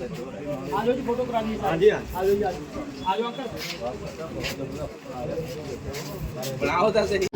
ਆਜੋ ਜੀ ਫੋਟੋ ਕਰਾ ਲਈਏ ਹਾਂਜੀ ਹਾਂ ਆਜੋ ਜੀ ਆਜੋ ਆਜੋ ਅੰਕਲ ਬਣਾਓ ਤਾਂ ਸਹੀ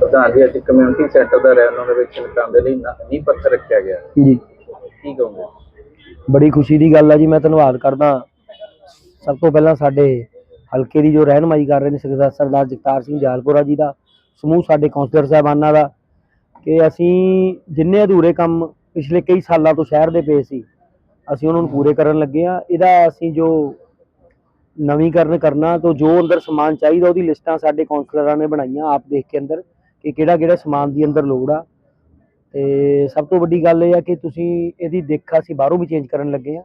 ਪ੍ਰਧਾਨ ਜੀ ਅੱਜ ਕਮਿਊਨਿਟੀ ਸੈਂਟਰ ਦਾ ਕਰਨ ਦੇ ਲਈ ਨੀਂਹ ਪੱਥਰ ਰੱਖਿਆ ਗਿਆ। ਜੀ। ਕੀ ਕਹੋਗੇ? ਬੜੀ ਖੁਸ਼ੀ ਦੀ ਗੱਲ ਆ ਜੀ ਮੈਂ ਧੰਨਵਾਦ ਕਰਦਾ। ਸਭ ਤੋਂ ਪਹਿਲਾਂ ਸਾਡੇ ਹਲਕੇ ਦੀ ਜੋ ਰਹਿਨਮਾਈ ਕਰ ਰਹੇ ਨੇ ਸਰਦਾਰ ਸਰਦਾਰ ਜਗਤਾਰ ਸਿੰਘ ਜਾਲਪੁਰਾ ਜੀ ਦਾ, ਸਮੂਹ ਸਾਡੇ ਕੌਂਸਲਰ ਸਾਹਿਬਾਨਾਂ ਦਾ, ਕਿ ਅਸੀਂ ਜਿੰਨੇ ਅਧੂਰੇ ਕੰਮ ਪਿਛਲੇ ਕਈ ਸਾਲਾਂ ਤੋਂ ਸ਼ਹਿਰ ਦੇ ਪਏ ਸੀ, ਅਸੀਂ ਉਹਨਾਂ ਨੂੰ ਪੂਰੇ ਕਰਨ ਲੱਗੇ ਆ ਇਹਦਾ ਅਸੀਂ ਜੋ ਨਵੀਕਰਨ ਕਰਨਾ ਤੋਂ ਜੋ ਅੰਦਰ ਸਮਾਨ ਚਾਹੀਦਾ, ਉਹਦੀ ਲਿਸਟਾਂ ਸਾਡੇ ਕੌਂਸਲਰਾਂ ਨੇ ਬਣਾਈਆਂ ਆਪ ਦੇਖ ਕੇ ਅੰਦਰ, ਕਿ ਕਿਹੜਾ ਕਿਹੜਾ ਸਮਾਨ ਦੀ ਅੰਦਰ ਲੋੜ ਆ। ਤੇ ਸਭ ਤੋਂ ਵੱਡੀ ਗੱਲ ਇਹ ਆ ਕਿ ਤੁਸੀਂ ਇਹਦੀ ਦਿੱਖ ਅਸੀਂ ਬਾਹਰੋਂ ਵੀ ਚੇਂਜ ਕਰਨ ਲੱਗੇ ਆ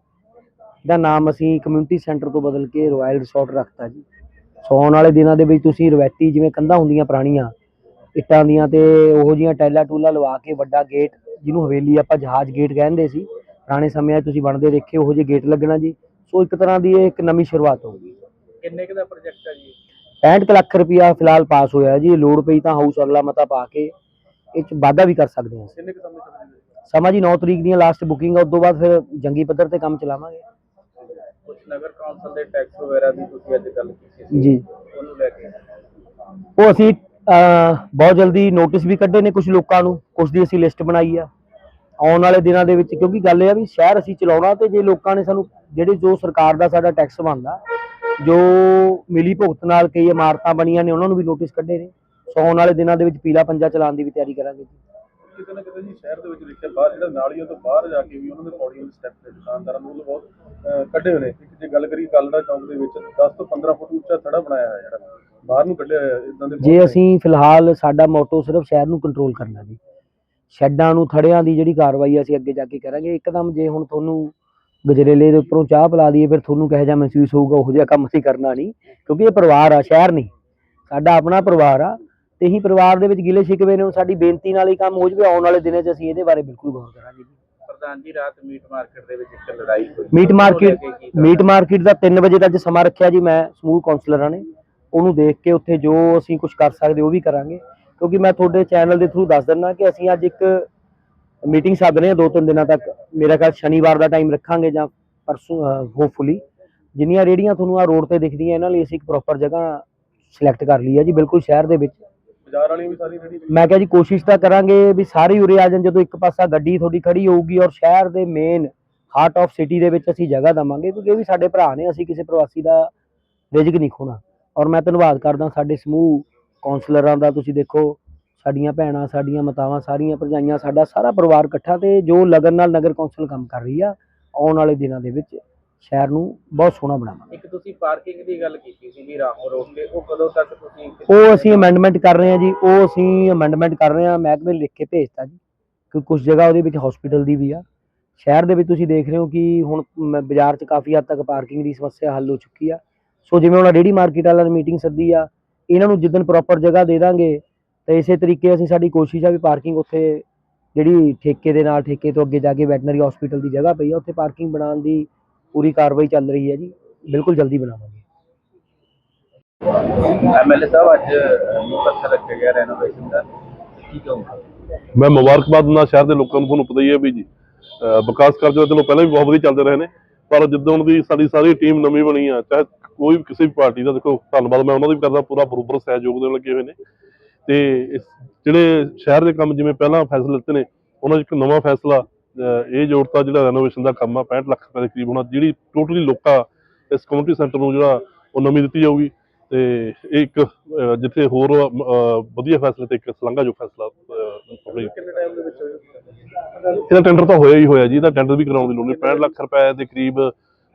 ਇਹਦਾ ਨਾਮ ਅਸੀਂ ਕਮਿਊਨਿਟੀ ਸੈਂਟਰ ਤੋਂ ਬਦਲ ਕੇ ਰਾਇਲ ਰਿਸੋਰਟ ਰੱਖਤਾ ਜੀ। ਸੌਣ ਵਾਲੇ ਦਿਨਾਂ ਦੇ ਵਿੱਚ ਤੁਸੀਂ ਰਵਾਇਤੀ ਜਿਵੇਂ ਕੰਧਾਂ ਹੁੰਦੀਆਂ ਪੁਰਾਣੀਆਂ ਇੱਟਾਂ ਦੀਆਂ ਤੇ ਉਹੋ ਜੀਆਂ ਟੈਲਾ ਟੂਲਾ ਲਵਾ ਕੇ ਵੱਡਾ ਗੇਟ ਜਿਹਨੂੰ ਹਵੇਲੀ ਆਪਾਂ ਜਹਾਜ਼ ਗੇਟ ਕਹਿੰਦੇ ਸੀ ਪੁਰਾਣੇ ਸਮਿਆਂ 'ਚ ਤੁਸੀਂ ਬਣਦੇ ਦੇਖੇ ਉਹੋ ਜਿਹੇ ਗੇਟ ਲੱਗਣਾ ਜੀ। ਸੋ ਇੱਕ ਤਰ੍ਹਾਂ ਦੀ ਇਹ ਇੱਕ ਨਵੀਂ ਸ਼ੁਰੂਆਤ ਹੋਊਗੀ ਕਿੰਨੇ ਕੁ ਦਾ ਪ੍ਰੋਜੈਕਟ ਹੈ ਜੀ? 65 ਕੁ ਲੱਖ ਰੁਪਇਆ ਫਿਲਹਾਲ ਪਾਸ ਹੋਇਆ ਜੀ ਲੋੜ ਪਈ ਤਾਂ ਹਾਊਸ ਅਗਲਾ ਮਤਾ ਪਾ ਕੇ ਇਹ 'ਚ ਵਾਧਾ ਵੀ ਕਰ ਸਕਦੇ ਹਾਂ ਕਿੰਨੇ ਕੁ ਸਮੇਂ ਜੀ 9 ਤਰੀਕ ਦੀਆਂ ਲਾਸਟ ਬੁਕਿੰਗ ਆ ਉਸ ਤੋਂ ਬਾਅਦ ਫਿਰ ਜੰਗੀ ਪੱਧਰ ਤੇ ਕੰਮ ਚਲਾਵਾਂਗੇ। ਨਗਰ ਕੌਂਸਲ ਦੇ ਟੈਕਸ ਵਗੈਰਾ ਦੀ ਤੁਸੀਂ ਅੱਜ ਗੱਲ ਕੀਤੀ ਸੀ ਜੀ। ਉਹਨੂੰ ਲੈ ਕੇ। ਉਹ ਅਸੀਂ ਬਹੁਤ ਜਲਦੀ ਨੋਟਿਸ ਵੀ ਕੱਢੇ ਨੇ ਕੁਝ ਲੋਕਾਂ ਨੂੰ ਕੁਝ ਦੀ ਅਸੀਂ ਲਿਸਟ ਬਣਾਈ ਆ। ਆਉਣ ਵਾਲੇ ਦਿਨਾਂ ਦੇ ਵਿੱਚ ਕਿਉਂਕਿ ਗੱਲ ਇਹ ਆ ਵੀ ਸ਼ਹਿਰ ਅਸੀਂ ਚਲਾਉਣਾ ਤੇ ਜੇ ਲੋਕਾਂ ਨੇ ਸਾਨੂੰ ਜਿਹੜੇ ਜੋ ਸਰਕਾਰ ਦਾ ਸਾਡਾ ਟੈਕਸ ਬਣਦਾ ਜੋ ਮਿਲੀ ਭੁਗਤ ਨਾਲ ਕਈ ਇਮਾਰਤਾਂ ਬਣੀਆਂ ਨੇ ਉਹਨਾਂ ਨੂੰ ਵੀ ਨੋਟਿਸ ਕੱਢੇ ਨੇ। ਸੋ ਆਉਣ ਵਾਲੇ ਦਿਨਾਂ ਦੇ ਵਿੱਚ ਪੀਲਾ ਪੰਜਾ ਚਲਾਉਣ ਦੀ ਵੀ ਤਿਆਰੀ ਕਰਾਂਗੇ ਜੀ। ਕਿਤੇ ਨਾ ਕਿਤੇ ਜੀ ਸ਼ਹਿਰ ਦੇ ਵਿੱਚ ਦੇਖਿਆ ਬਾਹਰ ਜਿਹੜਾ ਨਾਲੀਆਂ ਤੋਂ ਬਾਹਰ ਜਾ ਕੇ ਵੀ ਉਹਨਾਂ ਦੇ ਪੌੜੀਆਂ ਦੇ ਸਟੈਪ ਤੇ ਦੁਕਾਨਦਾਰਾਂ ਨੂੰ ਉਹ ਬਹੁਤ ਕੱਢੇ ਹੋਏ ਨੇ। ਜੇ ਗੱਲ ਕਰੀਏ ਕਾਲੜਾ ਚੌਂਕ ਦੇ ਵਿੱਚ 10 ਤੋਂ 15 ਫੁੱਟ ਉੱਚਾ ਥੜਾ ਬਣਾਇਆ ਹੋਇਆ ਜਿਹੜਾ ਬਾਹਰ ਨੂੰ ਕੱਢਿਆ ਹੋਇਆ ਇਦਾਂ ਦੇ ਜੇ ਅਸੀਂ ਫਿਲਹਾਲ ਸਾਡਾ ਮੋਟੋ ਸਿਰਫ ਸ਼ਹਿਰ ਨੂੰ ਕੰਟਰੋਲ ਕਰਨਾ ਜੀ। ਸ਼ੈੱਡਾਂ ਨੂੰ ਥੜਿਆਂ ਦੀ ਜਿਹੜੀ ਕਾਰਵਾਈ ਅਸੀਂ ਅੱਗੇ ਜਾ ਕੇ ਕਰਾਂਗੇ ਇੱਕਦਮ ਜੇ ਹੁਣ ਤੁਹਾਨੂੰ ਗਜਰੇਲੇ ਦੇ ਉੱਪਰੋਂ ਚਾਹ ਪਿਲਾ ਦਈਏ ਫਿਰ ਤੁਹਾਨੂੰ ਕਿਹੋ ਜਿਹਾ ਮਹਿਸੂਸ ਹੋਊਗਾ ਉਹੋ ਜਿਹਾ ਕੰਮ ਅਸੀਂ ਕਰਨਾ ਨਹੀਂ ਕਿਉਂਕਿ ਇਹ ਪਰਿਵਾਰ ਆ ਸ਼ਹਿਰ ਨਹੀਂ। ਸਾਡਾ ਆਪਣਾ ਪਰਿਵਾਰ ਆ ਤੇ ਹੀ ਪਰਿਵਾਰ ਦੇ ਵਿੱਚ ਗਿਲੇ ਸ਼ਿਕਵੇ ਨੇ ਸਾਡੀ ਬੇਨਤੀ ਨਾਲ ਹੀ ਕੰਮ ਹੋ ਜਵੇ ਆਉਣ ਵਾਲੇ ਦਿਨਾਂ 'ਚ ਅਸੀਂ ਇਹਦੇ ਬਾਰੇ ਬਿਲਕੁਲ ਗੌਰ ਕਰਾਂਗੇ ਪ੍ਰਧਾਨ ਜੀ ਰਾਤ ਮੀਟ ਮਾਰਕੀਟ ਦੇ ਵਿੱਚ ਇੱਕ ਲੜਾਈ ਹੋਈ। Meat market? ਮੀਟ ਮਾਰਕੀਟ ਦਾ 3 ਵਜੇ ਦਾ ਅੱਜ ਸਮਾਂ ਰੱਖਿਆ ਜੀ ਮੈਂ ਸਮੂਹ ਕਾਉਂਸਲਰਾਂ ਨੇ। ਉਹਨੂੰ ਦੇਖ ਕੇ ਉੱਥੇ ਜੋ ਅਸੀਂ ਕੁਝ ਕਰ ਸਕਦੇ ਉਹ ਵੀ ਕਰਾਂਗੇ। ਕਿਉਂਕਿ ਮੈਂ ਤੁਹਾਡੇ ਚੈਨਲ ਦੇ ਥਰੂ ਦੱਸ ਦਿੰਦਾ ਕਿ ਅਸੀਂ ਅੱਜ ਇੱਕ ਮੀਟਿੰਗ ਸੱਦ ਰਹੇ ਹਾਂ ਦੋ ਤਿੰਨ ਦਿਨਾਂ ਤੱਕ। ਮੇਰਾ ਖਿਆਲ ਸ਼ਨੀਵਾਰ ਦਾ ਟਾਈਮ ਰੱਖਾਂਗੇ ਜਾਂ ਪਰਸੋਂ ਹੋਪਫੁਲੀ ਜਿੰਨੀਆਂ ਰੇੜੀਆਂ ਤੁਹਾਨੂੰ ਆ ਰੋਡ ਤੇ ਦਿਖਦੀਆਂ ਇਹਨਾਂ ਲਈ ਅਸੀਂ ਇੱਕ ਪ੍ਰੋਪਰ ਜਗ੍ਹਾ ਸਿਲੈਕਟ ਕਰ ਲਈ ਹੈ ਜੀ ਬਿਲਕੁਲ ਸ਼ਹਿਰ ਦੇ ਵਿੱਚ। ਬਾਜ਼ਾਰ ਵਾਲੀਆਂ ਵੀ ਸਾਰੀ ਰੈਡੀ ਮੈਂ ਕਿਹਾ ਜੀ ਕੋਸ਼ਿਸ਼ ਤਾਂ ਕਰਾਂਗੇ ਵੀ ਸਾਰੇ ਉਰੇ ਆ ਜਾਣ, ਜਦੋਂ ਇੱਕ ਪਾਸਾ ਗੱਡੀ ਤੁਹਾਡੀ ਖੜੀ ਹੋਊਗੀ ਔਰ ਸ਼ਹਿਰ ਦੇ ਮੇਨ ਹਾਰਟ ਆਫ ਸਿਟੀ ਦੇ ਵਿੱਚ ਅਸੀਂ ਜਗ੍ਹਾ ਦਵਾਂਗੇ, ਕਿਉਂਕਿ ਇਹ ਵੀ ਸਾਡੇ ਭਰਾ ਨੇ, ਅਸੀਂ ਕਿਸੇ ਪ੍ਰਵਾਸੀ ਦਾ ਰਿਜ਼ਕ ਨਹੀਂ ਖੋਣਾ। ਔਰ ਮੈਂ ਧੰਨਵਾਦ ਕਰਦਾ ਸਾਡੇ ਸਮੂਹ ਕਾਉਂਸਲਰਾਂ ਦਾ, ਤੁਸੀਂ ਦੇਖੋ, ਸਾਡੀਆਂ ਭੈਣਾਂ, ਸਾਡੀਆਂ ਮਾਤਾਵਾਂ, ਸਾਰੀਆਂ ਭਰਜਾਈਆਂ, ਸਾਡਾ ਸਾਰਾ ਪਰਿਵਾਰ ਇਕੱਠਾ ਤੇ ਜੋ ਲਗਨ ਨਾਲ ਨਗਰ ਕੌਂਸਲ ਕੰਮ ਕਰ ਰਹੀ ਆ, ਆਉਣ ਵਾਲੇ ਦਿਨਾਂ ਦੇ ਵਿੱਚ। ਸ਼ਹਿਰ ਨੂੰ ਬਹੁਤ ਸੋਹਣਾ ਬਣਾਵਾਂਗੇ। ਇੱਕ ਤੁਸੀਂ ਪਾਰਕਿੰਗ ਦੀ ਗੱਲ ਕੀਤੀ ਸੀ ਵੀ ਰਾਹੋਂ ਰੋਡ ਤੇ ਉਹ ਕਦੋਂ ਤੱਕ ਤੁਸੀਂ ਉਹ ਅਸੀਂ ਅਮੈਂਡਮੈਂਟ ਕਰ ਰਹੇ ਹਾਂ ਜੀ ਉਹ ਅਸੀਂ ਅਮੈਂਡਮੈਂਟ ਕਰ ਰਹੇ ਹਾਂ ਮਹਿਕਮੇ ਲਿਖ ਕੇ ਭੇਜਤਾ ਜੀ ਕਿ ਕੁਝ ਜਗ੍ਹਾ ਉਹਦੇ ਵਿੱਚ ਹਸਪੀਟਲ ਦੀ ਵੀ ਆ। ਸ਼ਹਿਰ ਦੇ ਵਿੱਚ ਤੁਸੀਂ ਦੇਖ ਰਹੇ ਹੋ ਕਿ ਹੁਣ ਬਾਜ਼ਾਰ 'ਚ ਕਾਫੀ ਹੱਦ ਤੱਕ ਪਾਰਕਿੰਗ ਦੀ ਸਮੱਸਿਆ ਹੱਲ ਹੋ ਚੁੱਕੀ ਆ। ਸੋ ਜਿਵੇਂ ਹੁਣ ਰੇੜੀ ਮਾਰਕੀਟ ਵਾਲਿਆਂ ਨੇ ਮੀਟਿੰਗ ਸੱਦੀ ਆ ਇਹਨਾਂ ਨੂੰ ਜਿੱਦਣ ਪ੍ਰੋਪਰ ਜਗ੍ਹਾ ਦੇ ਦਾਂਗੇ ਤੇ ਇਸੇ ਤਰੀਕੇ ਅਸੀਂ ਸਾਡੀ ਕੋਸ਼ਿਸ਼ ਆ ਵੀ ਪਾਰਕਿੰਗ ਉੱਥੇ ਜਿਹੜੀ ਠੇਕੇ ਦੇ ਨਾਲ ਠੇਕੇ ਤੋਂ ਅੱਗੇ ਜਾ ਕੇ ਵੈਟਨਰੀ ਹਸਪੀਟਲ ਦੀ ਜਗ੍ਹਾ ਪਈ ਆ ਉੱਥੇ ਪਾਰਕਿੰਗ ਬਣਾਉਣ ਦੀ ਪੂਰੀ ਕਾਰਵਾਈ ਚੱਲ ਰਹੀ ਹੈ ਜੀ। ਬਿਲਕੁਲ ਜਲਦੀ ਬਣਾਵਾਂਗੇ। ਐਮਐਲਏ ਸਾਹਿਬ ਅੱਜ ਪੱਥਰ ਰੱਖਿਆ ਗਿਆ ਰੈਨੋਵੇਸ਼ਨ ਦਾ। ਕੀ ਕਹੋਗੇ? ਮੈਂ ਮੁਬਾਰਕਬਾਦ ਦਿੰਦਾ ਸ਼ਹਿਰ ਦੇ ਲੋਕਾਂ ਨੂੰ ਤੁਹਾਨੂੰ ਪਤਾ ਹੀ ਹੈ ਵੀ ਜੀ ਵਿਕਾਸ ਕਾਰਜ ਤਾਂ ਚਲੋ ਪਹਿਲਾਂ ਵੀ ਬਹੁਤ ਵਧੀਆ ਚੱਲਦੇ ਰਹੇ ਨੇ ਪਰ ਜਿੱਦਾਂ ਦੀ ਸਾਡੀ ਸਾਰੀ ਟੀਮ ਨਵੀਂ ਬਣੀ ਆ ਚਾਹੇ ਕੋਈ ਵੀ ਕਿਸੇ ਵੀ ਪਾਰਟੀ ਦਾ ਦੇਖੋ ਧੰਨਵਾਦ ਮੈਂ ਉਹਨਾਂ ਦਾ ਵੀ ਕਰਦਾ ਪੂਰਾ ਬਰੋਬਰ ਸਹਿਯੋਗ ਦੇਣ ਲੱਗੇ ਹੋਏ ਨੇ। ਤੇ ਜਿਹੜੇ ਸ਼ਹਿਰ ਦੇ ਕੰਮ ਜਿਵੇਂ ਪਹਿਲਾਂ ਫੈਸਲੇ ਲਿੱਤੇ ਨੇ ਉਹਨਾਂ 'ਚ ਇੱਕ ਨਵਾਂ ਫੈਸਲਾ ਇਹ ਜੋੜਤਾ ਜਿਹੜਾ ਰੈਨੋਵੇਸ਼ਨ ਦਾ ਕੰਮ ਆ 65 ਲੱਖ ਰੁਪਏ ਦੇ ਕਰੀਬ ਹੋਣਾ ਜਿਹੜੀ ਟੋਟਲੀ ਲੋਕਾਂ ਇਸ ਕਮਿਊਨਿਟੀ ਸੈਂਟਰ ਨੂੰ ਜਿਹੜਾ ਉਹ ਨਵੀਂ ਦਿੱਤੀ ਜਾਊਗੀ ਤੇ ਇਹ ਇੱਕ ਜਿੱਥੇ ਹੋਰ ਵਧੀਆ ਫੈਸਲੇ ਤੇ ਇੱਕ ਸਲੰਘਾ ਜੋ ਫੈਸਲਾ ਅਹ, ਆਪਣੀ ਕਿੰਨੇ ਟਾਈਮ ਦੇ ਵਿੱਚ ਹੋਇਆ? ਇਹਦਾ ਟੈਂਡਰ ਤਾਂ ਹੋਇਆ ਹੀ ਹੋਇਆ ਜੀ ਇਹਦਾ ਟੈਂਡਰ ਵੀ ਕਰਾਉਣ ਦੀ ਲੋੜ ਨਹੀਂ 65 ਲੱਖ ਰੁਪਏ ਦੇ ਕਰੀਬ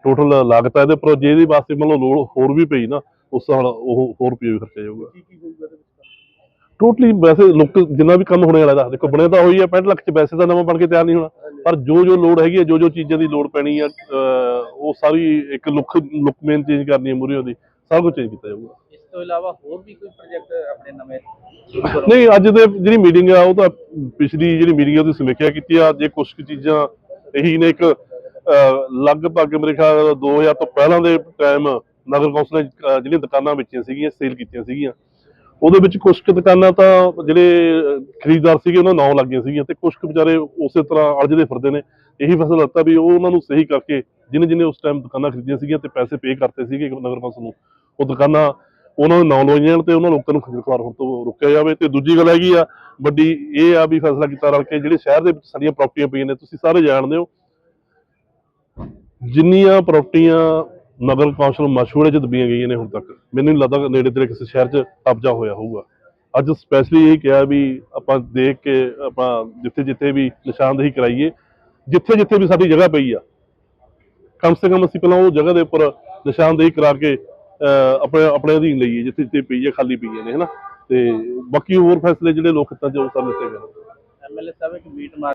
ਟੋਟਲ ਲਾਗਤ ਹੈ ਇਹਦੇ ਪਰ ਜੇ ਇਹਦੇ ਵਾਸਤੇ ਮੰਨ ਲਓ ਲੋੜ ਹੋਰ ਵੀ ਪਈ ਨਾ ਉਸ ਨਾਲ ਉਹ ਹੋਰ ਰੁਪਏ ਵੀ ਖਰਚਿਆ ਜਾਊਗਾ। ਟੋਟਲੀ ਵੈਸੇ ਲੋਕ ਜਿੰਨਾ ਵੀ ਕੰਮ ਹੋਣੇ ਵਾਲਾ ਦਾ ਦੇਖੋ ਬਣਿਆ ਤਾਂ ਹੋਈ ਹੈ 65 ਲੱਖ ਚ ਵੈਸੇ ਤਾਂ ਨਵਾਂ ਬਣ ਕੇ ਤਿਆਰ ਨਹੀਂ ਹੋਣਾ। ਪਰ ਜੋ ਜੋ ਲੋੜ ਹੈਗੀ ਹੈ ਜੋ ਜੋ ਚੀਜ਼ਾਂ ਦੀ ਲੋੜ ਪੈਣੀ ਆ ਉਹ ਸਾਰੀ ਇੱਕ ਲੁੱਕ ਲੁੱਕ ਮੇਨ ਚੇਂਜ ਕਰਨੀ ਹੈ ਮੂਰੇ ਉਹਦੀ ਸਾਰਾ ਕੁਝ ਚੇਂਜ ਕੀਤਾ ਜਾਊਗਾ। ਇਸ ਤੋਂ ਇਲਾਵਾ ਹੋਰ ਵੀ ਕੋਈ ਪ੍ਰੋਜੈਕਟ ਆਪਣੇ ਨਵੇਂ ਨਹੀਂ ਅੱਜ ਦੇ ਜਿਹੜੀ ਮੀਟਿੰਗ ਆ ਉਹ ਤਾਂ ਪਿਛਲੀ ਜਿਹੜੀ ਮੀਟਿੰਗ ਆ ਉਹਦੀ ਸਮੀਖਿਆ ਕੀਤੀ ਆ ਜੇ ਕੁਝ ਕੁ ਚੀਜ਼ਾਂ ਇਹੀ ਨੇ ਇੱਕ ਲਗਭਗ ਮੇਰੇ ਖਿਆਲ 2000 ਤੋਂ ਪਹਿਲਾਂ ਦੇ ਟਾਈਮ ਨਗਰ ਕੌਂਸਲ ਨੇ ਜਿਹੜੀਆਂ ਦੁਕਾਨਾਂ ਵੇਚੀਆਂ ਸੀਗੀਆਂ ਸੇਲ ਕੀਤੀਆਂ ਸੀਗੀਆਂ। ਉਹਦੇ ਵਿੱਚ ਕੁਝ ਕੁ ਦੁਕਾਨਾਂ ਤਾਂ ਜਿਹੜੇ ਖਰੀਦਦਾਰ ਸੀਗੇ ਉਹਨਾਂ ਨਾਂ ਲੱਗੀਆਂ ਸੀਗੀਆਂ ਤੇ ਕੁਝ ਕੁ ਵਿਚਾਰੇ ਉਸੇ ਤਰ੍ਹਾਂ ਅਲਝਦੇ ਫਿਰਦੇ ਨੇ। ਇਹੀ ਫੈਸਲਾ ਲਿੱਤਾ ਵੀ ਉਹ ਉਹਨਾਂ ਨੂੰ ਸਹੀ ਕਰਕੇ ਜਿਹਨੇ ਜਿਹਨੇ ਉਸ ਟਾਈਮ ਦੁਕਾਨਾਂ ਖਰੀਦੀਆਂ ਸੀਗੀਆਂ ਤੇ ਪੈਸੇ ਪੇ ਕਰਤੇ ਸੀਗੇ ਨਗਰ ਕੌਂਸਲ ਨੂੰ, ਉਹ ਦੁਕਾਨਾਂ ਉਹਨਾਂ ਨੂੰ ਨਾਂ ਲਵਾਈਆਂ ਜਾਣ ਤੇ ਉਹਨਾਂ ਲੋਕਾਂ ਨੂੰ ਖੱਜਲ ਖੁਆਰ ਹੋਣ ਤੋਂ ਰੋਕਿਆ ਜਾਵੇ। ਤੇ ਦੂਜੀ ਗੱਲ ਹੈਗੀ ਆ, ਵੱਡੀ ਇਹ ਆ ਵੀ ਫੈਸਲਾ ਕੀਤਾ ਰਲ ਕੇ ਜਿਹੜੇ ਸ਼ਹਿਰ ਦੇ ਵਿੱਚ ਸਾਡੀਆਂ ਪ੍ਰਾਪਰਟੀਆਂ ਪਈਆਂ ਨੇ, ਤੁਸੀਂ ਸਾਰੇ ਜਾਣਦੇ ਹੋ, ਜਿੰਨੀਆਂ ਪ੍ਰਾਪਰਟੀਆਂ ਨਗਰ ਕੌਂਸਲ ਮਸ਼ਹੂਰੇ ਚ ਦਬੀਆਂ ਗਈਆਂ ਨੇ ਹੁਣ ਤੱਕ। ਮੈਨੂੰ ਨਹੀਂ ਲੱਗਦਾ ਨੇੜੇ ਤੇੜੇ ਕਿਸੇ ਸ਼ਹਿਰ 'ਚ ਕਬਜ਼ਾ ਹੋਇਆ ਹੋਊਗਾ। ਅੱਜ ਸਪੈਸ਼ਲੀ ਇਹ ਕਿਹਾ ਵੀ ਆਪਾਂ ਦੇਖ ਕੇ ਆਪਾਂ ਜਿੱਥੇ ਜਿੱਥੇ ਵੀ ਨਿਸ਼ਾਨਦੇਹੀ ਕਰਾਈਏ ਜਿੱਥੇ ਜਿੱਥੇ ਵੀ ਸਾਡੀ ਜਗ੍ਹਾ ਪਈ ਆ ਕਮ ਸੇ ਕਮ ਅਸੀਂ ਪਹਿਲਾਂ ਉਹ ਜਗ੍ਹਾ ਦੇ ਉੱਪਰ ਨਿਸ਼ਾਨਦੇਹੀ ਕਰਾ ਕੇ ਅਹ, ਆਪਣੇ ਆਪਣੇ ਅਧੀਨ ਲਈਏ ਜਿੱਥੇ ਜਿੱਥੇ ਪਈ ਹੈ ਖਾਲੀ ਪਈ ਨੇ ਹਨਾ? ਤੇ ਬਾਕੀ ਹੋਰ ਫੈਸਲੇ ਜਿਹੜੇ ਲੋਕ ਹਿੱਤਾਂ 'ਚ ਸਭ ਲਿੱਤੇ ਗਏ ਐਮਐਲਏ ਸਾਹਿਬ ਇੱਕ ਮੀਟ ਮਾਰ